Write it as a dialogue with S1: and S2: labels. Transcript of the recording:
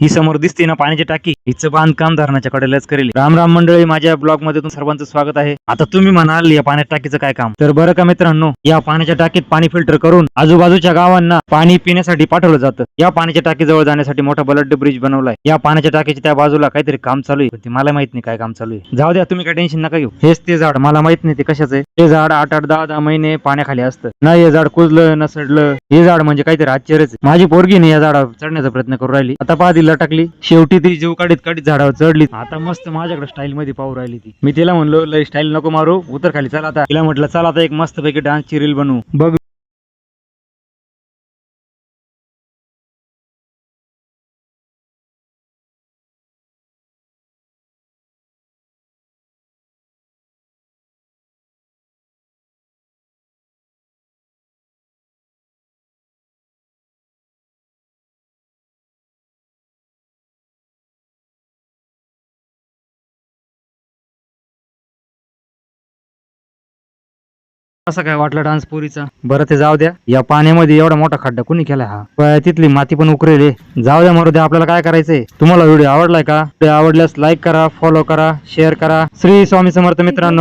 S1: ही समोर दिसते ना पाण्याची टाकी. हिचं बांधकाम धरणाच्या कडेलाच करेल. राम राम मंडळी माझ्या ब्लॉगमध्ये तुम सर्वांचं स्वागत आहे. आता तुम्ही म्हणाल या पाण्याच्या टाकीचं काय काम? तर बरं का मित्रांनो या पाण्याच्या टाकीत पाणी फिल्टर करून आजूबाजूच्या गावांना पाणी पिण्यासाठी पाठवलं जातं. या पाण्याच्या टाकीजवळ जाण्यासाठी मोठा बलड ब्रिज बनवलाय. या पाण्याच्या टाकीच्या त्या बाजूला काहीतरी काम चालू आहे. ते मला माहीत नाही काय काम चालू आहे. जाऊ द्या तुम्ही काय टेन्शन नका घेऊ. हेच ते झाड मला माहीत नाही ते कशाचं आहे. ते झाड आठ आठ दहा दहा महिने पाण्याखाली असतं. ना हे झाड कुजलं ना सडलं. हे झाड म्हणजे काहीतरी आश्चर्यच माझी पोरगी नाही या झाडावर चढण्याचा प्रयत्न करू राहिली. आता पहा ती लटकली शेवटी ती जीव काढीत काढीत झाडावर चढली. आता मस्त माझ्याकडे स्टाईल मध्ये पाहू राहिली ती. मी तिला म्हणलो लय स्टाईल नको मारू उतर खाली चला आता. तिला म्हटलं चला आता एक मस्त पैकी डान्सची रील बनवू. बघ असं काय वाटलं डान्स पुरीचा? बरं ते जाऊ द्या. या पाण्यामध्ये एवढा मोठा खड्डा कुणी केला हा? पण तिथली माती पण उकरेल जाऊ द्या मरू द्या आपल्याला काय करायचंय? तुम्हाला व्हिडिओ आवडलाय का? व्हिडिओ आवडल्यास लाईक करा फॉलो करा शेअर करा. श्री स्वामी समर्थ मित्रांनो.